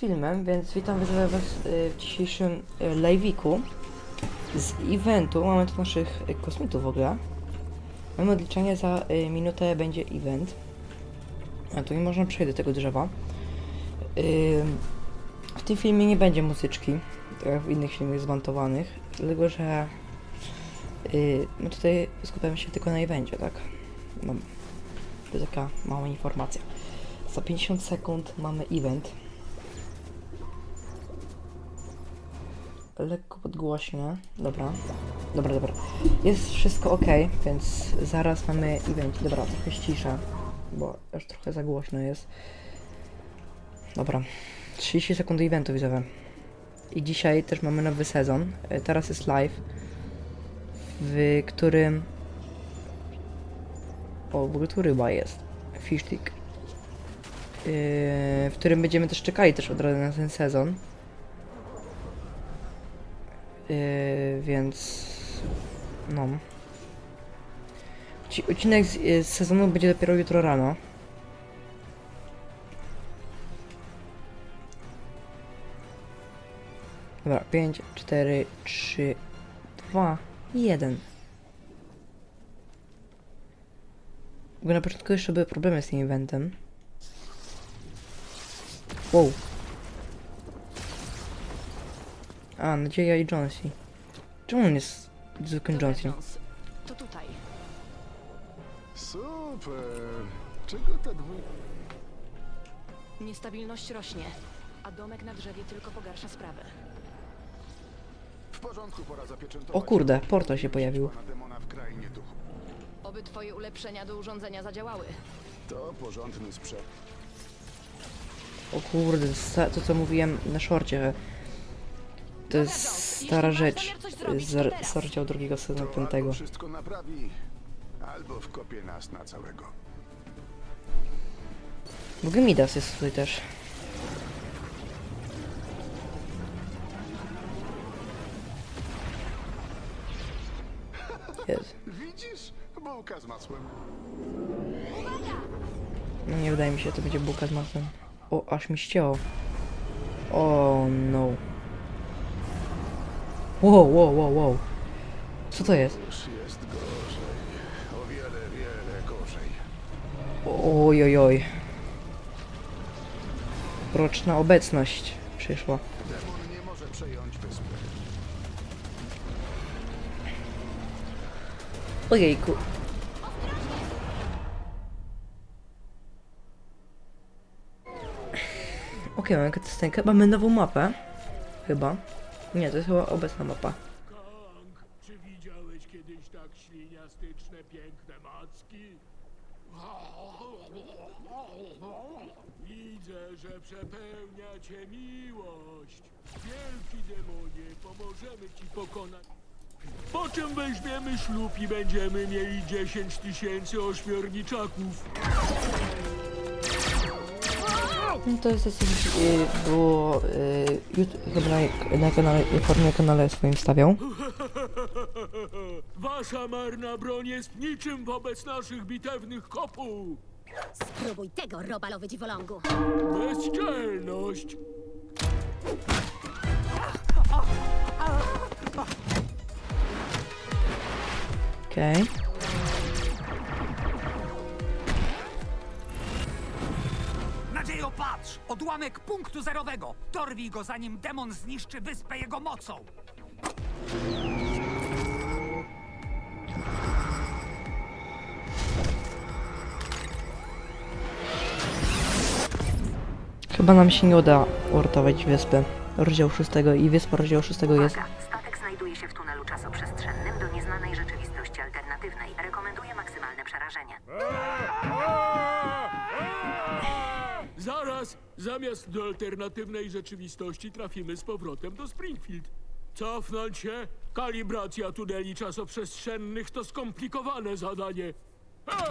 filmem, więc witam Was y, w dzisiejszym y, live'iku z eventu. Mamy tu naszych y, kosmitów w ogóle. Mamy odliczenie za minutę będzie event. A tu nie można przejść do tego drzewa. W tym filmie nie będzie muzyczki, tak jak w innych filmach zmontowanych, dlatego że my tutaj skupiamy się tylko na evencie, tak? To taka mała informacja. Za 50 sekund mamy event. Lekko podgłośnie. Dobra. Dobra, dobra. Jest wszystko ok, więc zaraz mamy event. Dobra, trochę ściszę, bo już trochę za głośno jest. Dobra. 30 sekund eventu widzowie. I dzisiaj też mamy nowy sezon. E, Teraz jest live, w którym... O, w ogóle tu ryba jest. Fish stick. Yy, w którym będziemy też czekali też od razu na ten sezon. Yy, więc no. Ci, odcinek z, y, z sezonu będzie dopiero jutro rano. Dobra, 5, 4, 3, 2, 1. Bo na początku jeszcze były problemy z tym eventem. Wow. A, Nadzieja i Jonesy. Czemu on jest zwykłym Dobra, Jonesy? Jones, To tutaj. Super! Czego ta dwójka? Niestabilność rośnie, a domek na drzewie tylko pogarsza sprawę. W porządku, pora zapieczętować. O kurde, portal się pojawił. Pana demona w krainie duchu. Oby twoje ulepszenia do urządzenia zadziałały. To porządny sprzęt. O kurde, to co mówiłem na szorcie. To jest stara rzecz z rozdziału drugiego sezonu To piątego. albo wszystko naprawi, albo wkopie nas na całego. W ogóle Midas jest tutaj też. Jest. Widzisz? Bułka z masłem. No nie wydaje mi się, że to będzie bułka z masłem. O, aż mi ścięło. O no. Wow, wow, wow, wow. Co to jest? Już jest gorzej. O wiele, wiele gorzej. Oj, oj, oj. Roczna obecność przyszła. Demon nie może przejąć wyspy. Ojejku. Okej, mamy cutscenkę. Mamy nową mapę. Chyba. Nie, to jest chyba obecna mapa. Kang, czy widziałeś kiedyś tak śliniastyczne, piękne macki? Widzę, że przepełnia cię miłość. Wielki demonie, pomożemy ci pokonać. Po czym weźmiemy ślub i będziemy mieli 10 tysięcy ośmiorniczaków. No to jest dosyć, y, było, y, YouTube, chyba na, na kanale, formie kanale swoim stawiał. Wasza marna broń jest niczym wobec naszych bitewnych kopów. Spróbuj tego, robalowy dziwolągu. Bezczelność! Okej. Nadziejo, Odłamek punktu zerowego! Dorwij go, zanim demon zniszczy wyspę jego mocą! Chyba nam się nie uda uratować wyspy. Rozdział 6 i wyspa rozdziału 6 jest... zamiast do alternatywnej rzeczywistości trafimy z powrotem do Springfield. Cofnąć się? Kalibracja tuneli czasoprzestrzennych to skomplikowane zadanie. A!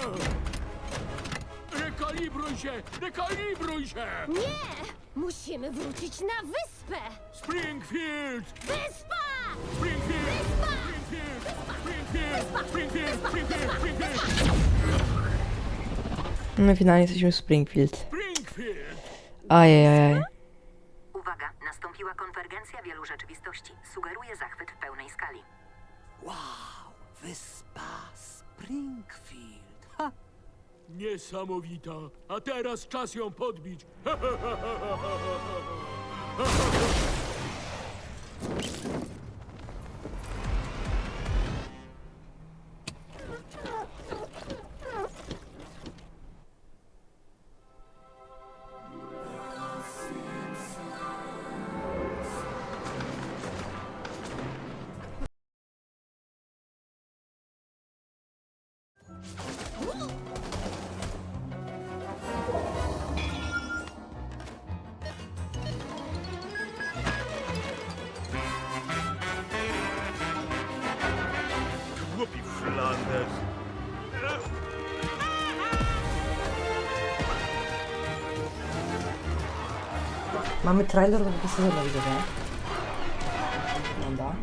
Rekalibruj się! Rekalibruj się! Nie! Musimy wrócić na wyspę! Springfield! Wyspa! Springfield! Wyspa! Springfield! Springfield! Springfield! Springfield! Springfield! No finalnie jesteśmy w Springfield. Ajajaj. nastąpiła konwergencja wielu rzeczywistości. Sugeruje zachwyt w pełnej skali. Wow, wyspa Springfield. Ha! Niesamowita. A teraz czas ją podbić. Mamy trailer do tego sezonu, widzę, nie? Wygląda.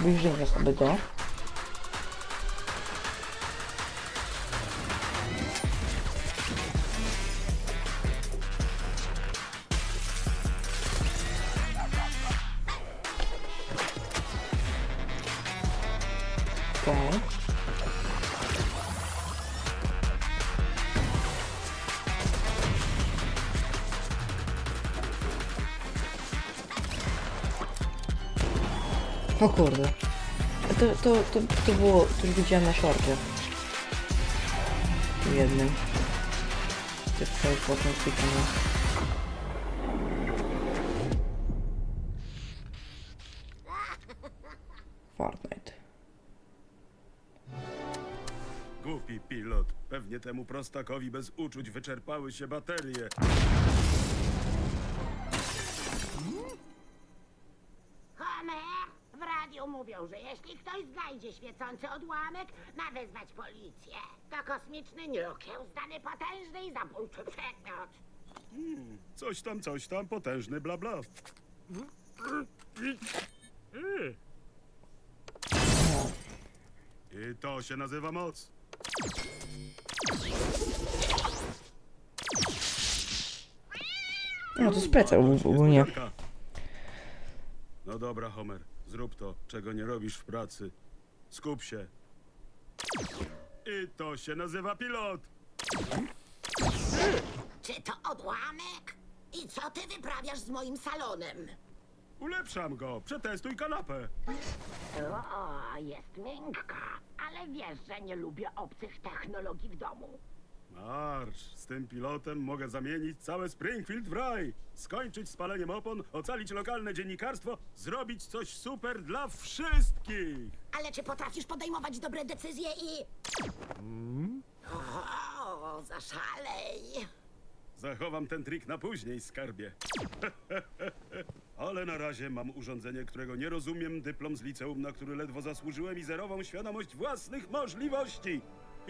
Wyjrzyjmy sobie to. Okej. O kurde. To, to, to, to było, to już widziałem na shorcie. Tu jednym. To jest cały potem Głupi pilot. Pewnie temu prostakowi bez uczuć wyczerpały się baterie. Homer, w radiu mówią, że jeśli ktoś znajdzie świecący odłamek, ma wezwać policję. To kosmiczny niuk, znany potężny i zabójczy przedmiot. Coś tam, coś tam, potężny bla bla. I to się nazywa moc. No to Jest ogólnie. No dobra, Homer, zrób to, czego nie robisz w pracy. Skup się. I to się nazywa pilot. Czy to odłamek? I co ty wyprawiasz z moim salonem? Ulepszam go, przetestuj kanapę. O, jest miękka, ale wiesz, że nie lubię obcych technologii w domu. Marsz, z tym pilotem mogę zamienić całe Springfield w raj. Skończyć z paleniem opon, ocalić lokalne dziennikarstwo, zrobić coś super dla wszystkich. Ale czy potrafisz podejmować dobre decyzje i... O, zaszalej. Zachowam ten trik na później, skarbie. Ale na razie mam urządzenie, którego nie rozumiem, dyplom z liceum, na który ledwo zasłużyłem i zerową świadomość własnych możliwości.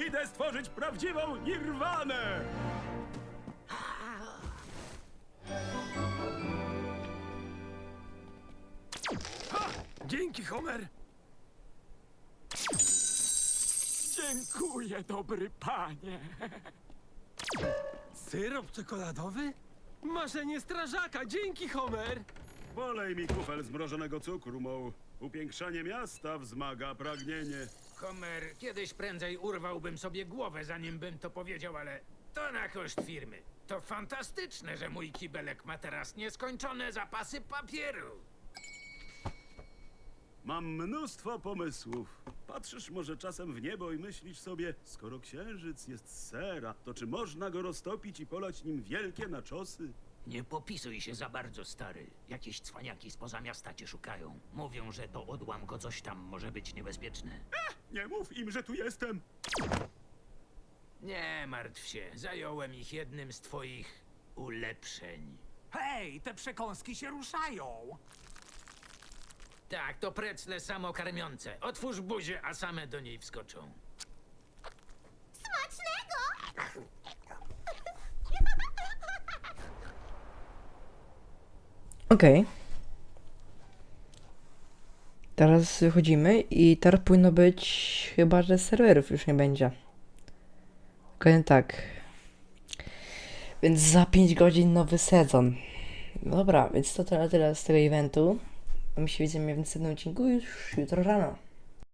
Idę stworzyć prawdziwą nirwanę! Dzięki, Homer. Dziękuję, dobry panie. Syrop czekoladowy? Marzenie strażaka, dzięki Homer! Polej mi kufel zmrożonego cukru, Moł. Upiększanie miasta wzmaga pragnienie. Homer, kiedyś prędzej urwałbym sobie głowę, zanim bym to powiedział, ale to na koszt firmy. To fantastyczne, że mój kibelek ma teraz nieskończone zapasy papieru. Mam mnóstwo pomysłów. Patrzysz może czasem w niebo i myślisz sobie, skoro księżyc jest z sera, to czy można go roztopić i polać nim wielkie naczosy? Nie popisuj się za bardzo, stary. Jakieś cwaniaki spoza miasta cię szukają. Mówią, że to odłamko coś tam może być niebezpieczne. Nie mów im, że tu jestem. Nie martw się, zająłem ich jednym z twoich ulepszeń. Hej, te przekąski się ruszają. Tak, to precle samokarmiące. Otwórz buzię, a same do niej wskoczą. Okej. Teraz wychodzimy i teraz powinno być chyba, że serwerów już nie będzie. Dokładnie tak. Więc za 5 godzin nowy sezon. Dobra, więc to tyle, tyle z tego eventu. My się widzimy w następnym odcinku już jutro rano.